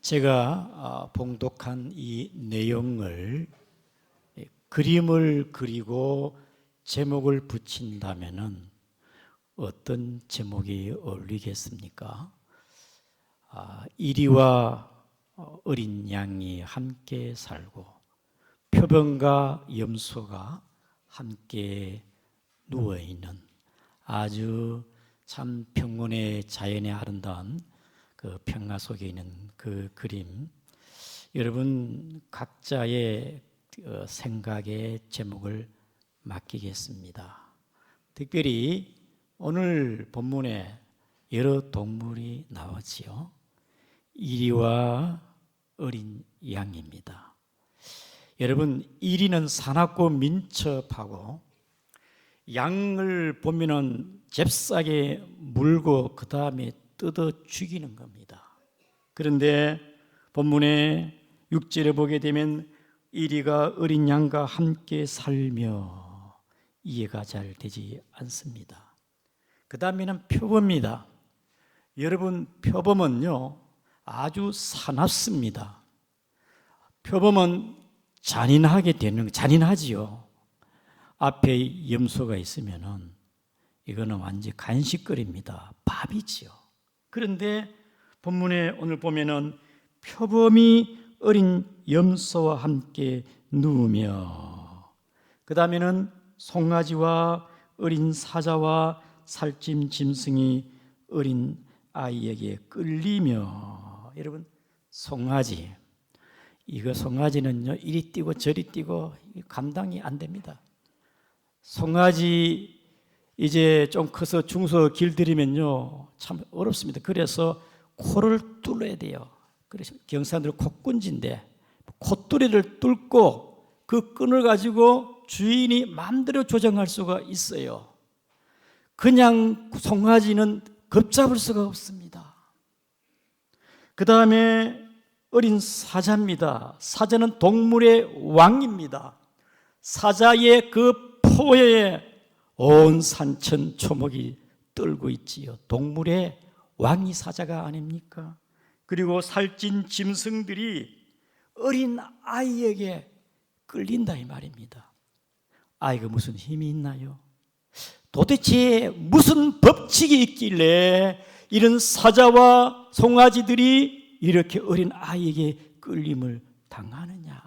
제가 아, 봉독한 이 내용을 예, 그림을 그리고 제목을 붙인다면은 어떤 제목이 어울리겠습니까? 아, 이리와 어, 어린 양이 함께 살고 표범과 염소가 함께 누워 있는 아주 참 평온의 자연의 아름다운 그 평화 속에 있는 그 그림 여러분 각자의 어, 생각의 제목을 맡기겠습니다. 특별히 오늘 본문에 여러 동물이 나오지요. 이리와 어린 양입니다. 여러분 이리는 사납고 민첩하고 양을 보면은 잽싸게 물고 그 다음에 뜯어 죽이는 겁니다. 그런데 본문에 6절에 보게 되면 이리가 어린 양과 함께 살며 이해가 잘 되지 않습니다. 그 다음에는 표범입니다. 여러분 표범은요 아주 사납습니다. 표범은 잔인하게 되는 잔인하지요. 앞에 염소가 있으면은 이거는 완전 간식거리입니다. 밥이지요. 그런데 본문에 오늘 보면은 표범이 어린 염소와 함께 누우며 그 다음에는 송아지와 어린 사자와 살찜 짐승이 어린 아이에게 끌리며 여러분 송아지 이거 송아지는요 이리 뛰고 저리 뛰고 감당이 안 됩니다. 송아지 이제 좀 커서 중서 길들이면요 참 어렵습니다. 그래서 코를 뚫어야 돼요. 그래서 경산들 콧군지인데 콧뚜리를 뚫고 그 끈을 가지고 주인이 마음대로 조정할 수가 있어요. 그냥 송아지는 겁잡을 수가 없습니다. 그 다음에 어린 사자입니다. 사자는 동물의 왕입니다. 사자의 그 포효에 온 산천 초목이 떨고 있지요. 동물의 왕이 사자가 아닙니까? 그리고 살찐 짐승들이 어린 아이에게 끌린다 이 말입니다. 아이가 무슨 힘이 있나요? 도대체 무슨 법칙이 있길래 이런 사자와 송아지들이 이렇게 어린 아이에게 끌림을 당하느냐?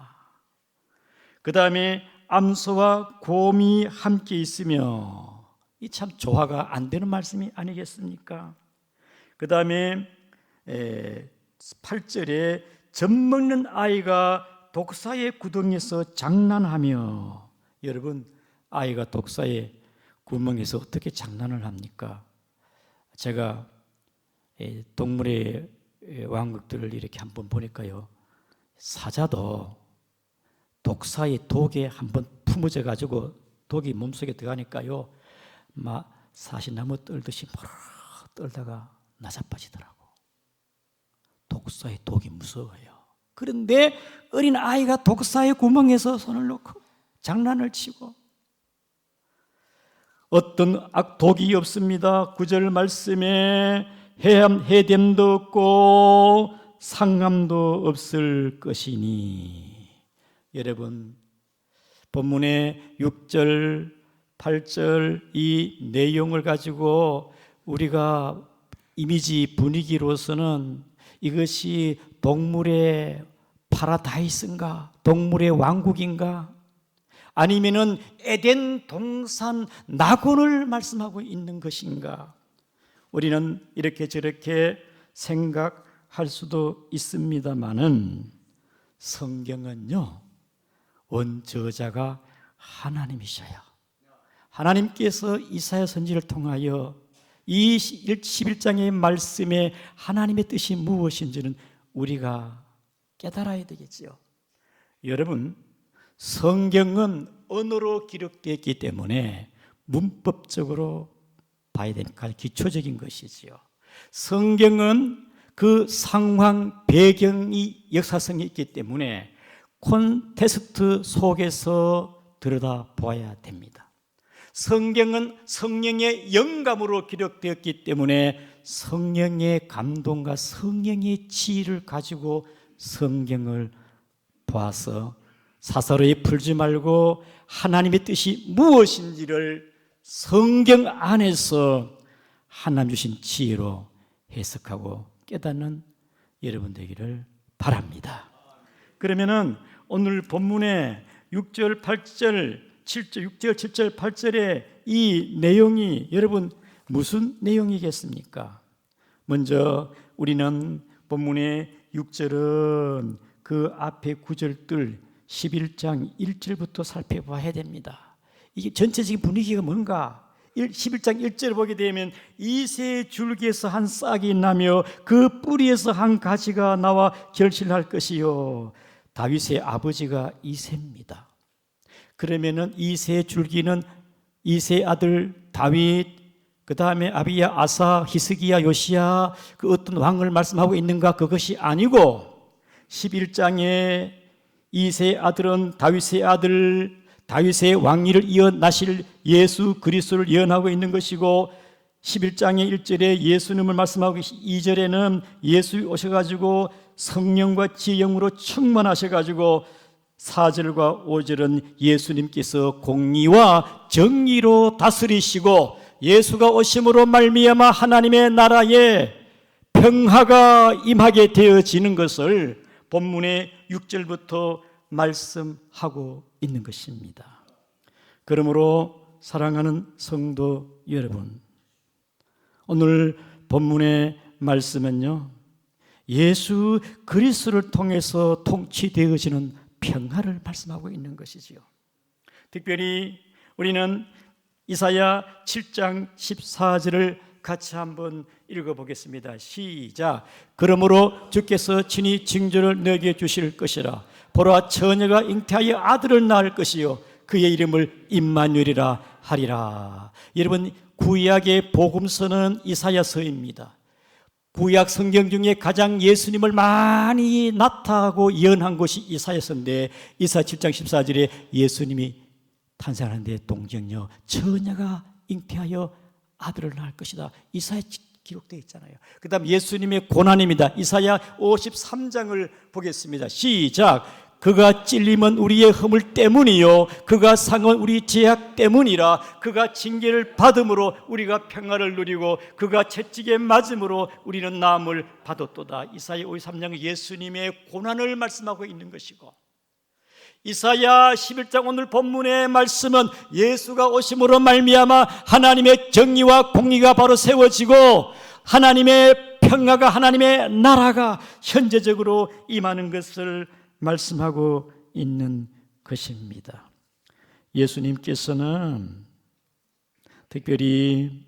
그 다음에 암소와 곰이 함께 있으며 이 참 조화가 안 되는 말씀이 아니겠습니까? 그 다음에 8절에 젖 먹는 아이가 독사의 구덩이에서 장난하며 여러분 아이가 독사의 구멍에서 어떻게 장난을 합니까? 제가 동물의 왕국들을 이렇게 한번 보니까요 사자도 독사의 독에 한번 품어져 가지고 독이 몸속에 들어가니까요 막 사시나무 떨듯이 막 떨다가 나자빠지더라고. 독사의 독이 무서워요. 그런데 어린 아이가 독사의 구멍에서 손을 놓고 장난을 치고 어떤 악독이 없습니다. 구절 말씀에 해함 해됨도 없고 상함도 없을 것이니 여러분 본문의 6절 8절 이 내용을 가지고 우리가 이미지 분위기로서는 이것이 동물의 파라다이스인가? 동물의 왕국인가? 아니면은 에덴 동산 낙원을 말씀하고 있는 것인가? 우리는 이렇게 저렇게 생각할 수도 있습니다만은 성경은요, 원저자가 하나님이셔요. 하나님께서 이사야 선지를 통하여 이 11장의 말씀에 하나님의 뜻이 무엇인지는 우리가 깨달아야 되겠지요. 여러분, 성경은 언어로 기록되었기 때문에 문법적으로 봐야 되니까 기초적인 것이지요. 성경은 그 상황 배경이 역사성이 있기 때문에 콘테스트 속에서 들여다 보아야 됩니다. 성경은 성령의 영감으로 기록되었기 때문에 성령의 감동과 성령의 지혜를 가지고 성경을 보아서 사사로이 풀지 말고 하나님의 뜻이 무엇인지를 성경 안에서 하나님 주신 지혜로 해석하고 깨닫는 여러분 되기를 바랍니다. 그러면은 오늘 본문의 6절, 8절, 7절, 6절, 7절, 8절의 이 내용이 여러분 무슨 내용이겠습니까? 먼저 우리는 본문의 6절은 그 앞에 9절들 11장 1절부터 살펴봐야 됩니다. 이게 전체적인 분위기가 뭔가? 11장 1절을 보게 되면 이새 줄기에서 한 싹이 나며 그 뿌리에서 한 가지가 나와 결실할 것이요. 다윗의 아버지가 이새입니다. 그러면은 이새 줄기는 이새 아들 다윗 그 다음에 아비야 아사 히스기야 요시야 그 어떤 왕을 말씀하고 있는가 그것이 아니고 11장에 이세 아들은 다윗의 아들 다윗의 왕위를 이어나실 예수 그리스도를 예언하고 있는 것이고 11장의 1절에 예수님을 말씀하고 2절에는 예수 오셔가지고 성령과 지영으로 충만하셔 가지고 4절과 5절은 예수님께서 공의와 정의로 다스리시고 예수가 오심으로 말미암아 하나님의 나라에 평화가 임하게 되어지는 것을 본문의 6절부터 말씀하고 있는 것입니다. 그러므로 사랑하는 성도 여러분, 오늘 본문의 말씀은요, 예수 그리스도를 통해서 통치되어지는 평화를 말씀하고 있는 것이지요. 특별히 우리는 이사야 7장 14절을 같이 한번 읽어보겠습니다. 시작. 그러므로 주께서 친히 징조를 내게 주실 것이라. 보라 처녀가 잉태하여 아들을 낳을 것이요 그의 이름을 임마누엘이라 하리라. 여러분 구약의 복음서는 이사야서입니다. 구약 성경 중에 가장 예수님을 많이 나타하고 예언한 것이 이사야서인데 이사 7장 14절에 예수님이 탄생하는데 동정녀 처녀가 잉태하여 아들을 낳을 것이다. 이사야 기록되어 있잖아요. 그다음 예수님의 고난입니다. 이사야 53장을 보겠습니다. 시작. 그가 찔림은 우리의 허물 때문이요. 그가 상은 우리 죄악 때문이라. 그가 징계를 받음으로 우리가 평화를 누리고 그가 채찍에 맞음으로 우리는 나음을 받았도다. 이사야 53장 예수님의 고난을 말씀하고 있는 것이고 이사야 11장 오늘 본문의 말씀은 예수가 오심으로 말미암아 하나님의 정의와 공의가 바로 세워지고 하나님의 평화가 하나님의 나라가 현재적으로 임하는 것을 말씀하고 있는 것입니다. 예수님께서는 특별히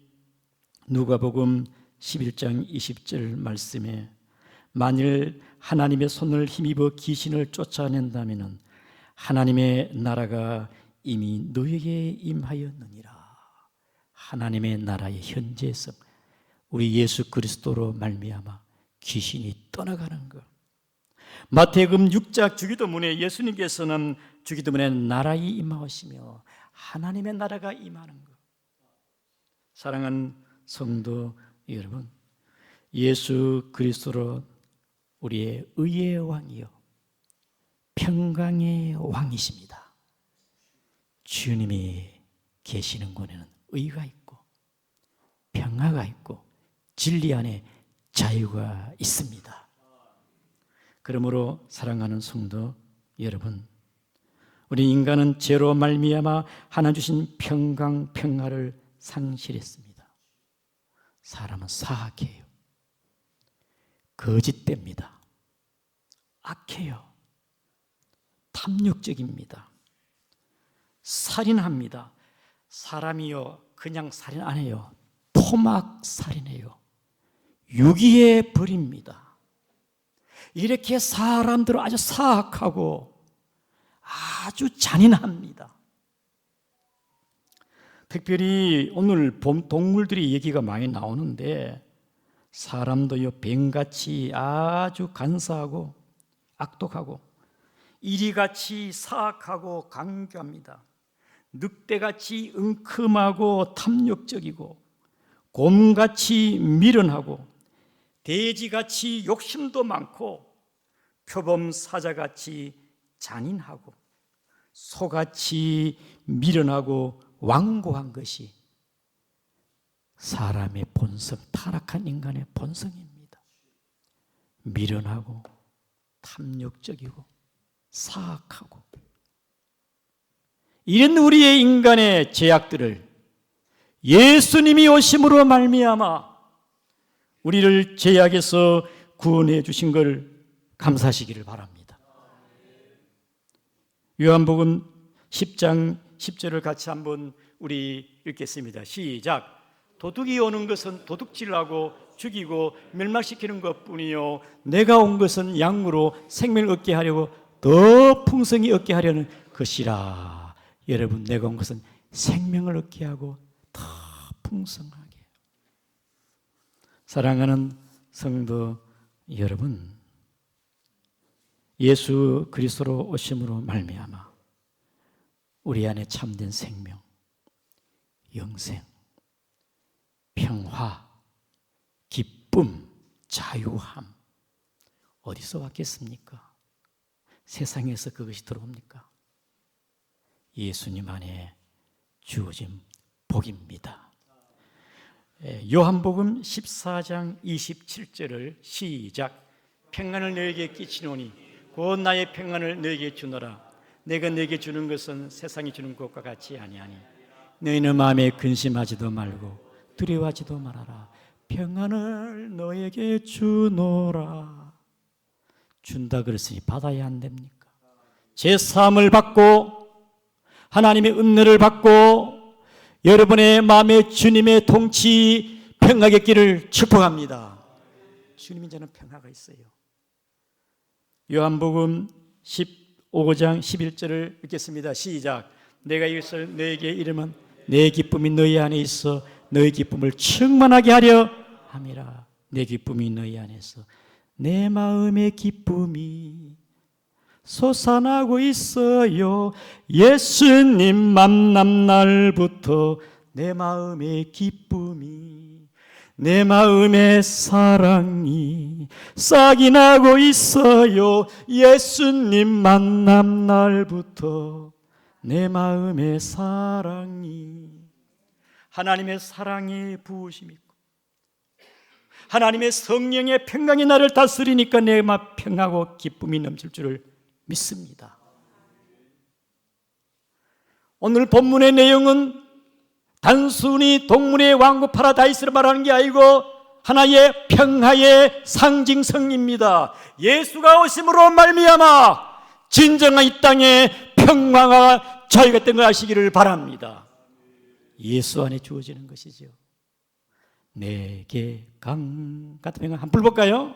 누가복음 11장 20절 말씀에 만일 하나님의 손을 힘입어 귀신을 쫓아낸다면은 하나님의 나라가 이미 너에게 임하였느니라. 하나님의 나라의 현재성 우리 예수 그리스도로 말미암아 귀신이 떠나가는 것. 마태복음 6장 주기도문에 예수님께서는 주기도문에 나라에 임하시며 하나님의 나라가 임하는 것. 사랑하는 성도 여러분, 예수 그리스도로 우리의 의의 왕이요 평강의 왕이십니다. 주님이 계시는 곳에는 의가 있고 평화가 있고 진리 안에 자유가 있습니다. 그러므로 사랑하는 성도 여러분, 우리 인간은 죄로 말미암아 하나 주신 평강 평화를 상실했습니다. 사람은 사악해요. 거짓됩니다. 악해요. 탐욕적입니다. 살인합니다. 사람이요 그냥 살인 안 해요. 토막 살인해요. 유기해 버립니다. 이렇게 사람들은 아주 사악하고 아주 잔인합니다. 특별히 오늘 동물들이 얘기가 많이 나오는데 사람도요 뱀같이 아주 간사하고 악독하고 이리같이 사악하고 강교합니다. 늑대같이 은큼하고 탐욕적이고 곰같이 미련하고 돼지같이 욕심도 많고 표범 사자같이 잔인하고 소같이 미련하고 완고한 것이 사람의 본성, 타락한 인간의 본성입니다. 미련하고 탐욕적이고 사악하고 이런 우리의 인간의 죄악들을 예수님이 오심으로 말미암아 우리를 죄악에서 구원해 주신 걸 감사하시기를 바랍니다. 요한복음 10장 10절을 같이 한번 우리 읽겠습니다. 시작. 도둑이 오는 것은 도둑질하고 죽이고 멸망시키는 것뿐이요 내가 온 것은 양으로 생명을 얻게 하려고 더 풍성히 얻게 하려는 것이라. 여러분 내가 온 것은 생명을 얻게 하고 더 풍성하게. 사랑하는 성도 여러분, 예수 그리스도로 오심으로 말미암아 우리 안에 참된 생명, 영생, 평화, 기쁨, 자유함 어디서 왔겠습니까? 세상에서 그것이 들어옵니까? 예수님 안에 주어진 복입니다. 예, 요한복음 14장 27절을 시작. 평안을 너에게 끼치노니 곧 나의 평안을 너에게 주노라. 내가 너에게 주는 것은 세상이 주는 것과 같이 아니하니 너희는 마음에 근심하지도 말고 두려워하지도 말아라. 평안을 너에게 주노라. 준다 그랬으니 받아야 안 됩니까? 제 사함을 받고 하나님의 은혜를 받고 여러분의 마음에 주님의 통치 평화의 길을 축복합니다. 주님이 저는 평화가 있어요. 요한복음 15장 11절을 읽겠습니다. 시작. 내가 이것을 너에게 이르면 내 기쁨이 너희 안에 있어 너희 기쁨을 충만하게 하려 함이라. 내 기쁨이 너희 안에서 내 마음의 기쁨이 솟아나고 있어요. 예수님 만남 날부터 내 마음의 기쁨이 내 마음의 사랑이 싹이 나고 있어요. 예수님 만남 날부터 내 마음의 사랑이 하나님의 사랑이 부으심 있고 하나님의 성령의 평강이 나를 다스리니까 내 마음 평하고 기쁨이 넘칠 줄을 믿습니다. 오늘 본문의 내용은 단순히 동물의 왕국 파라다이스를 말하는 게 아니고 하나의 평화의 상징성입니다. 예수가 오심으로 말미암아 진정한 이 땅에 평화가 자유가 된걸 아시기를 바랍니다. 예수 안에 주어지는 것이죠. 내게 강 같은 평화 한번 불볼까요?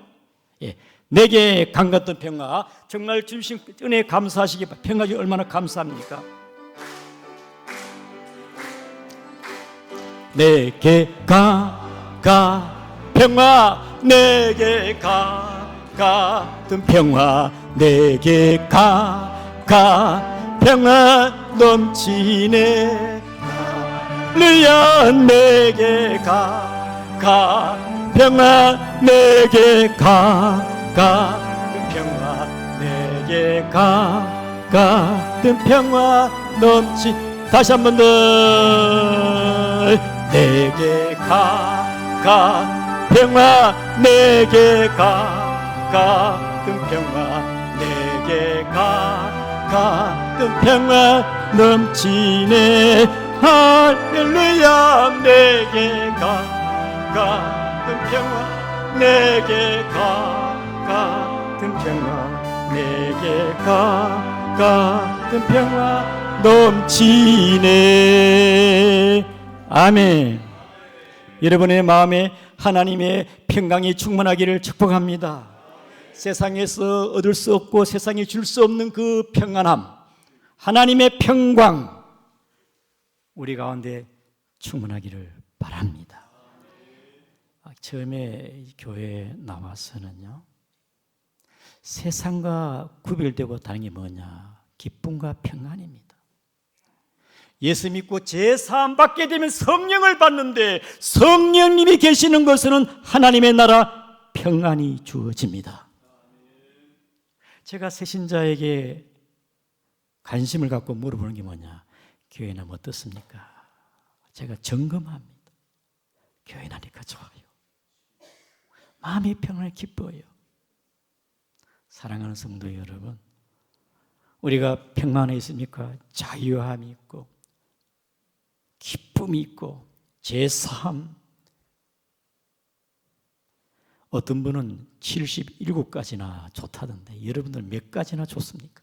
예. 내게 강 같은 평화 정말 주신 은혜 감사하시기 평화가 얼마나 감사합니까? 내게 가가 평화 내게 가 같은 평화 내게 가가 평화 넘치네 할렐루야 내게 가가 평화 내게 가 같은 평화 내게 가 같은 평화 넘치. 다시 한 번 더 내게 가 가 평화 내게 가 같은 평화 내게 가 같은 평화 넘치네. 할렐루야 내게 가 같은 평화 내게 가 같은 평화 내게 가 같은 평화 넘치네. 아멘. 여러분의 마음에 하나님의 평강이 충만하기를 축복합니다. 세상에서 얻을 수 없고 세상에 줄수 없는 그 평안함 하나님의 평강 우리 가운데 충만하기를 바랍니다. 아, 처음에 교회에 나와서는요 세상과 구별되고 다른 게 뭐냐? 기쁨과 평안입니다. 예수 믿고 제사함 받게 되면 성령을 받는데 성령님이 계시는 것은 하나님의 나라 평안이 주어집니다. 제가 새신자에게 관심을 갖고 물어보는 게 뭐냐? 교회는 어떻습니까? 제가 점검합니다. 교회 나니까 좋아요. 마음이 평안을 기뻐요. 사랑하는 성도 여러분, 우리가 평안에 있습니까? 자유함이 있고, 기쁨이 있고, 제사함. 어떤 분은 77가지나 좋다던데, 여러분들 몇 가지나 좋습니까?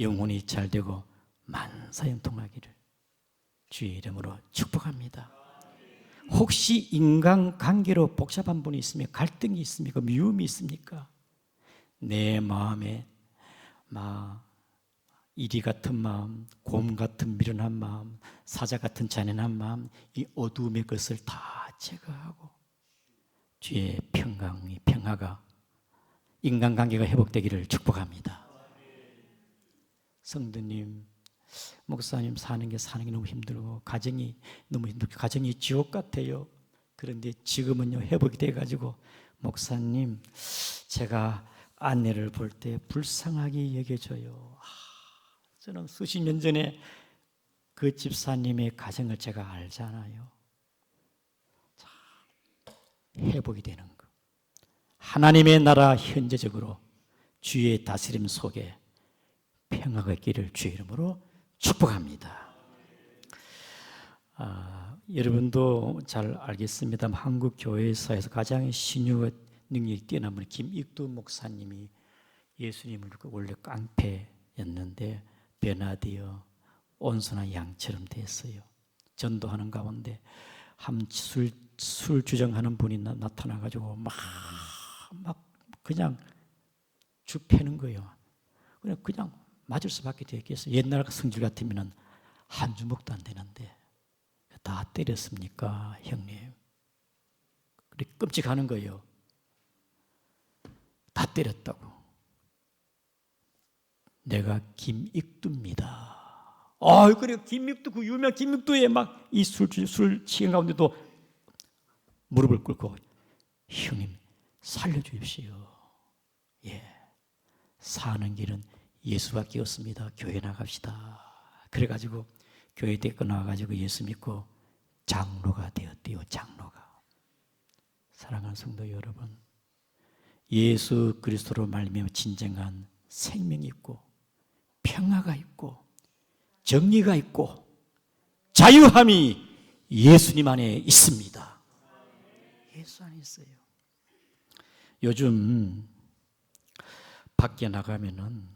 영혼이 잘 되고 만사형통하기를 주의 이름으로 축복합니다. 혹시 인간 관계로 복잡한 분이 있으면 갈등이 있습니까? 미움이 있습니까? 내 마음에 막 이리 같은 마음, 곰 같은 미련한 마음, 사자 같은 잔인한 마음, 이 어두움의 것을 다 제거하고 주의 평강이 평화가 인간관계가 회복되기를 축복합니다. 성도님, 목사님 사는 게 사는 게 너무 힘들고 가정이 너무 힘들고 가정이 지옥 같아요. 그런데 지금은요 회복이 돼 가지고 목사님 제가 아내를 볼 때 불쌍하게 여겨져요. 아, 저는 수십 년 전에 그 집사님의 가정을 제가 알잖아요. 자, 회복이 되는 거. 하나님의 나라 현재적으로 주의 다스림 속에 평화가 있기를 주의 이름으로 축복합니다. 아, 여러분도 잘 알겠습니다. 한국 교회사에서 가장 신유 능력이 뛰어난 분 김익두 목사님이 예수님을 원래 깡패였는데 변화되어 온순한 양처럼 됐어요. 전도하는 가운데 함술 술 주정하는 분이 나, 나타나가지고 막, 막 그냥 주패는 거예요. 그냥 그냥 맞을 수밖에 되겠어요. 옛날 성질 같으면 한 주먹도 안 되는데 다 때렸습니까, 형님? 그래 끔찍하는 거예요. 다 때렸다고. 내가 김익두입니다. 아, 그래 김익두 그 유명 김익두에 막 이 술술 취한 가운데도 무릎을 꿇고 형님 살려주십시오. 예, 사는 길은 예수밖에 없습니다. 교회 나갑시다. 그래가지고 교회 데리고 나와가지고 예수 믿고 장로가 되었대요. 장로가. 사랑하는 성도 여러분, 예수 그리스도로 말미암아 진정한 생명이 있고 평화가 있고 정리가 있고 자유함이 예수님 안에 있습니다. 예수 안에 있어요. 요즘 밖에 나가면은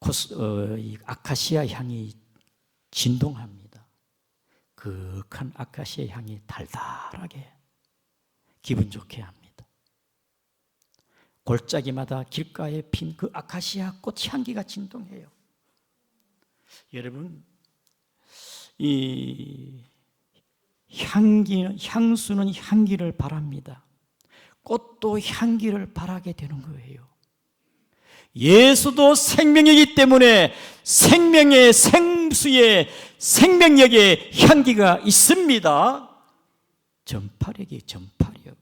코스, 어, 이 아카시아 향이 진동합니다. 그윽한 아카시아 향이 달달하게 기분 좋게 합니다. 골짜기마다 길가에 핀 그 아카시아 꽃 향기가 진동해요. 여러분, 이 향기, 향수는 향기를 바랍니다. 꽃도 향기를 바라게 되는 거예요. 예수도 생명이기 때문에 생명의 생수의 생명력의 향기가 있습니다. 전파력이 전파력.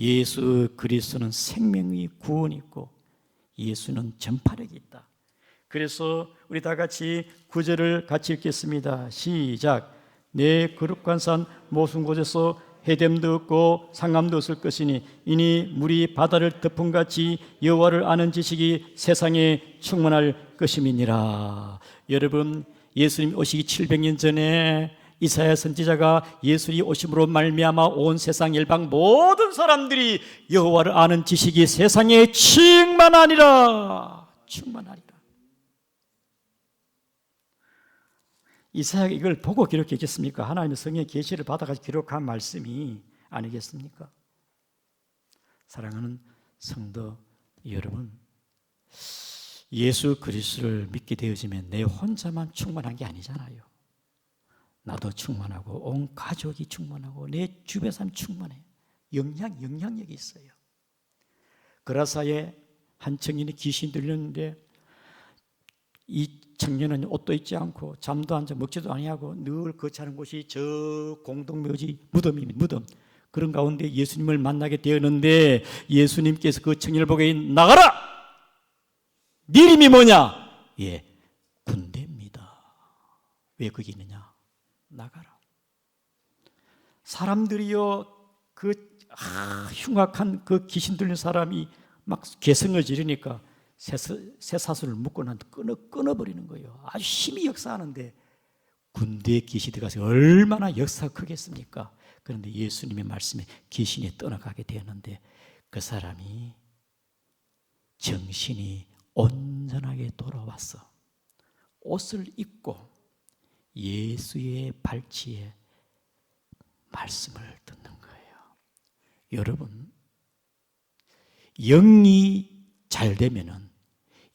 예수 그리스도는 생명의 구원이 있고 예수는 전파력이 있다. 그래서 우리 다 같이 구절을 같이 읽겠습니다. 시작. 내 거룩한 산 모순 곳에서 해됨도 없고 상함도 없을 것이니 이니 물이 바다를 덮은 같이 여호와를 아는 지식이 세상에 충만할 것임이니라. 여러분 예수님 오시기 700년 전에 이사야 선지자가 예수님 오심으로 말미암아 온 세상 열방 모든 사람들이 여호와를 아는 지식이 세상에 충만하니라. 충만하리라. 이사야가 이걸 보고 기록했겠습니까? 하나님의 성의 계시를 받아가지고 기록한 말씀이 아니겠습니까? 사랑하는 성도 여러분, 예수 그리스도를 믿게 되어지면 내 혼자만 충만한 게 아니잖아요. 나도 충만하고 온 가족이 충만하고 내 주변 사람 충만해. 영향 영향력이 있어요. 그라사에 한 청년이 귀신 들렸는데 이 청년은 옷도 입지 않고 잠도 안 자 먹지도 아니하고 늘 거처하는 곳이 저 공동묘지 무덤입니다. 무덤. 그런 가운데 예수님을 만나게 되었는데 예수님께서 그 청년을 보고 나가라. 네 이름이 뭐냐? 예, 군대입니다. 왜 거기 있느냐? 나가라. 사람들이요 그 아, 흉악한 그 귀신 들린 사람이 막 개성을 지르니까 쇠사슬을 묶고 난 끊어 끊어버리는 거예요. 아주 힘이 역사하는데 군대에 귀신이 들어가서 얼마나 역사가 크겠습니까? 그런데 예수님의 말씀에 귀신이 떠나가게 되었는데 그 사람이 정신이 온전하게 돌아왔어. 옷을 입고 예수의 발치에 말씀을 듣는 거예요. 여러분, 영이 잘 되면은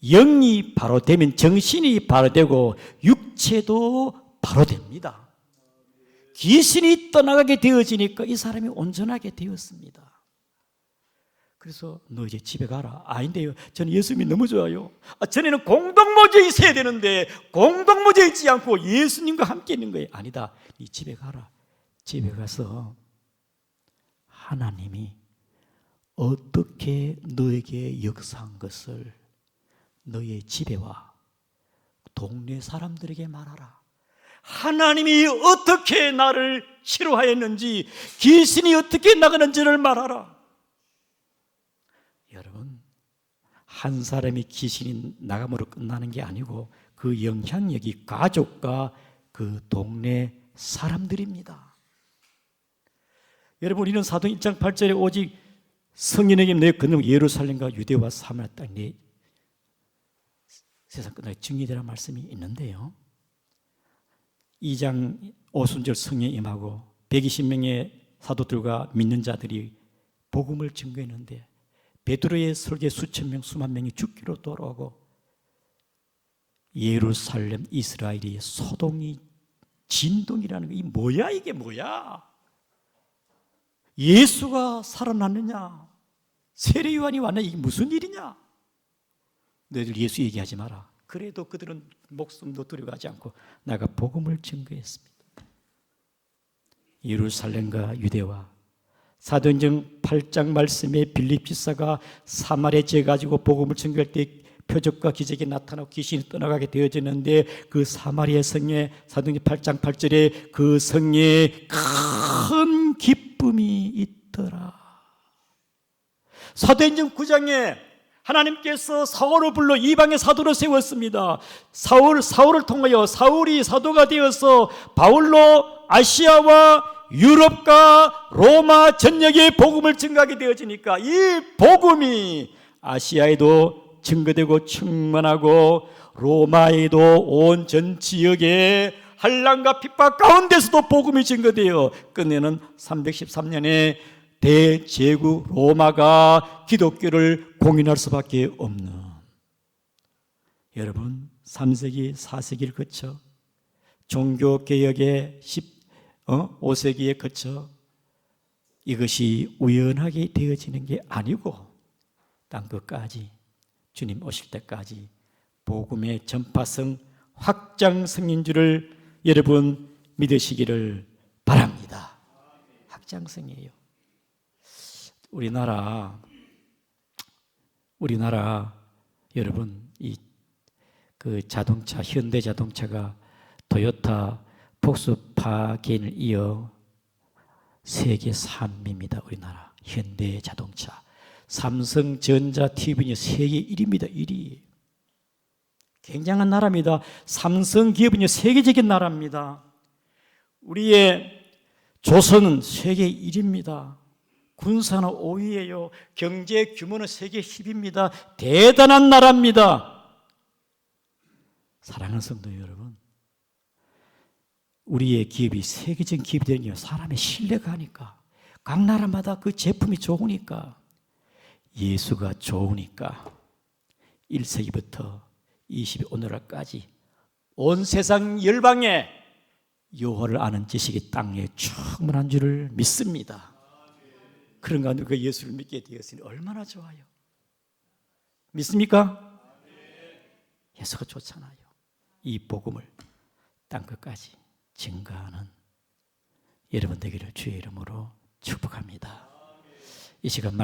영이 바로 되면 정신이 바로 되고 육체도 바로 됩니다. 귀신이 떠나가게 되어지니까 이 사람이 온전하게 되었습니다. 그래서 너 이제 집에 가라. 아닌데요. 저는 예수님이 너무 좋아요. 아, 전에는 공동모자에 있어야 되는데 공동모자에 있지 않고 예수님과 함께 있는 거예요. 아니다. 네 집에 가라. 집에 가서 하나님이 어떻게 너에게 역사한 것을 너의 집에 와 동네 사람들에게 말하라. 하나님이 어떻게 나를 치료하였는지 귀신이 어떻게 나가는지를 말하라. 여러분 한 사람이 귀신이 나감으로 끝나는 게 아니고 그 영향력이 가족과 그 동네 사람들입니다. 여러분 우리는 사도 1장 8절에 오직 성인에게 내 건능 예루살렘과 유대와 사마리아 땅내 세상 끝나게 증리되라 말씀이 있는데요. 2장 오순절 성에 임하고 120명의 사도들과 믿는 자들이 복음을 증거했는데 베드로의 설계 수천 명 수만 명이 죽기로 돌아오고 예루살렘 이스라엘이 소동이 진동이라는 게 뭐야 이게 뭐야? 예수가 살아났느냐? 세례 요한이 왔냐? 이게 무슨 일이냐? 너희들 예수 얘기하지 마라. 그래도 그들은 목숨도 두려워하지 않고 나가 복음을 증거했습니다. 예루살렘과 유대와 사도행전 8장 말씀에 빌립 지사가 사마리아 지에 가지고 복음을 증거할 때 표적과 기적이 나타나고 귀신이 떠나가게 되어지는데 그 사마리아 성에 사도행전 8장 8절에 그 성에 큰 기쁨이 있더라. 사도행전 9장에 하나님께서 사울을 불러 이방의 사도로 세웠습니다. 사울 사울을 통하여 사울이 사도가 되어서 바울로 아시아와 유럽과 로마 전역에 복음을 증가하게 되어지니까 이 복음이 아시아에도 증거되고 충만하고 로마에도 온 전 지역에 한란과 핍박 가운데서도 복음이 증거되어 끝내는 313년에 대제국 로마가 기독교를 공인할 수밖에 없는. 여러분 3세기 4세기를 거쳐 종교 개혁의 10, 어? 5세기에 거쳐 이것이 우연하게 되어지는 게 아니고 땅 끝까지 주님 오실 때까지 복음의 전파성 확장 성인 줄을 여러분 믿으시기를 바랍니다. 확장성이에요. 우리나라 우리나라 여러분 이 그 자동차 현대 자동차가 토요타 폭스바겐을 이어 세계 3위입니다. 우리나라 현대 자동차 삼성전자 TV는 세계 1위입니다. 1위 굉장한 나라입니다. 삼성 기업은 세계적인 나라입니다. 우리의 조선은 세계 1위입니다. 군사는 5위예요. 경제 규모는 세계 10입니다. 대단한 나라입니다. 사랑하는 성도 여러분, 우리의 기업이 세계적인 기업이 되는 게 사람의 신뢰가 하니까 각 나라마다 그 제품이 좋으니까 예수가 좋으니까 1세기부터 20일 오늘날까지 온 세상 열방에 여호를 아는 지식이 땅에 충분한 줄을 믿습니다. 그런 가운데 그 예수를 믿게 되었으니 얼마나 좋아요. 믿습니까? 예수가 좋잖아요. 이 복음을 땅 끝까지 증가하는 여러분 되기를 주의 이름으로 축복합니다. 이 시간 말